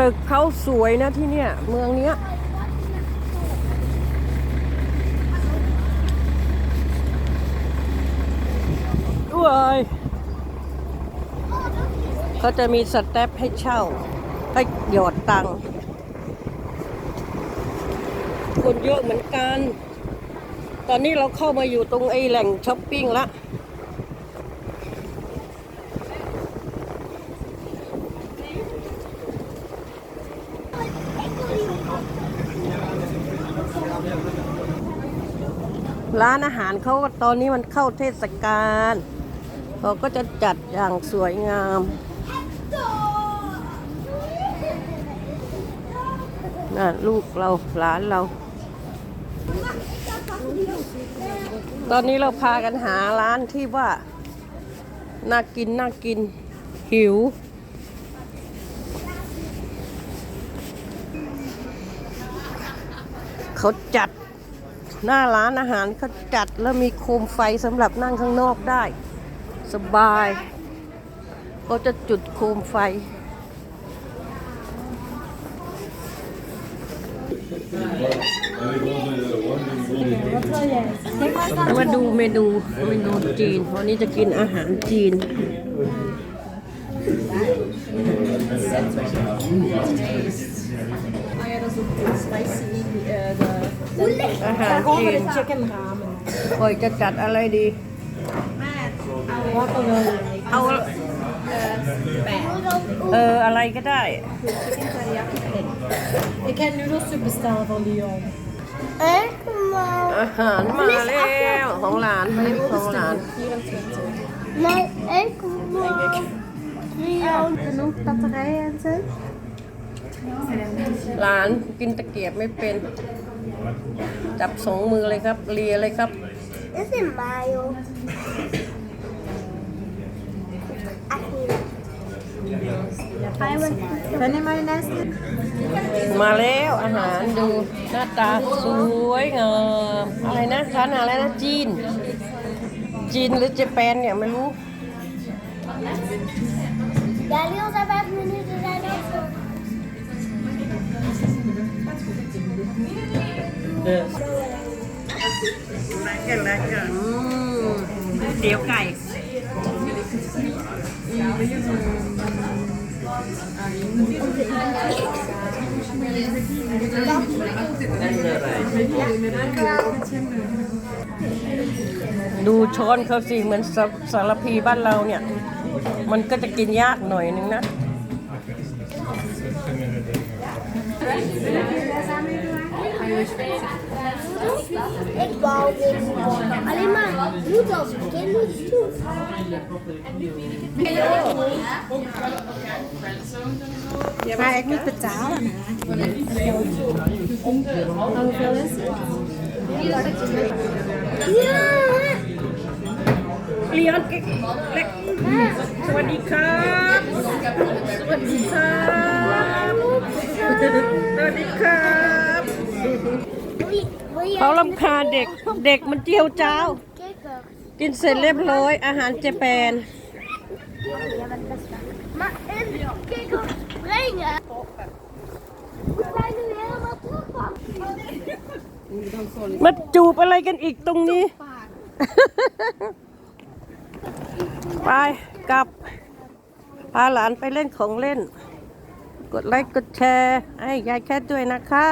ตึกเขาสวยนะที่เนี่ย เมืองเนี้ยด้วยเขาจะมีสแตปให้เช่า ให้หยอดตังค์คนเยอะเหมือนกัน ตอนนี้เราเข้ามาอยู่ตรงไอ้แหล่งช้อปปิ้งละ ร้านอาหารเขาตอนนี้มันเข้าเทศกาลเขาก็จะจัดอย่างสวยงาม น่ะ ลูกเราหลานเรา ตอนนี้เราพากันหาร้านที่ว่า น่ากินน่ากินหิว เขาจัดหน้าร้านอาหารเขาจัดแล้วมีโคมไฟสำหรับนั่งข้างนอกได้ สบายเขาจะจุดโคมไฟ มาดูเมนูเมนูจีน วันนี้จะกินอาหารจีนอ หารจีน chicken ramen. คอยจะจัดอะไรดี Wat dan wel? เอา เออ อะไรก็ได้ Chicken teriyaki erin. Ik heb noedelssoep bestellen van Lyon. Ik wil. อาหารมาแล้วของหลานของหลาน 24. Nee, ik wil. Leon. Genoeg batterijen en zo? หลานกินตะเกียบไม่เป็น จับสองมือเลยครับ เลียเลยครับ Is het mayo? Ben je mayonaise? มาแล้วอาหารดูหน้าตาสวยงามอะไรนะร้านอาหารอะไรนะจีน จีนหรือเจแปนเนี่ยไม่รู้ Ja, Leon zijn vijf minuten zijn เตี๋ยวไก่ดูช้อนเขาสิเหมือนสสารพีบ้านเราเนี่ย มันก็จะกินยากหน่อยนึงนะ Ik bouw dit. Alleen maar moet als een kind moet het. Ja, maar ik moet betalen. Hè. Hoeveel is het? Ja! Leon, kijk. Swaddy dan Swaddy เขาลำคาญเด็กเด็กมันเจียวจ้าว kijken? กินเสร็จเรียบร้อย อาหารเจแปน Ja, bent best wel. Maar in kijken brengen. We zijn nu helemaal terug van. มาจูบอะไรกันอีกตรงนี้ ไป กลับ พาหลานไปเล่นของเล่น กดไลค์ กดแชร์ ให้ยายแคทด้วยนะคะ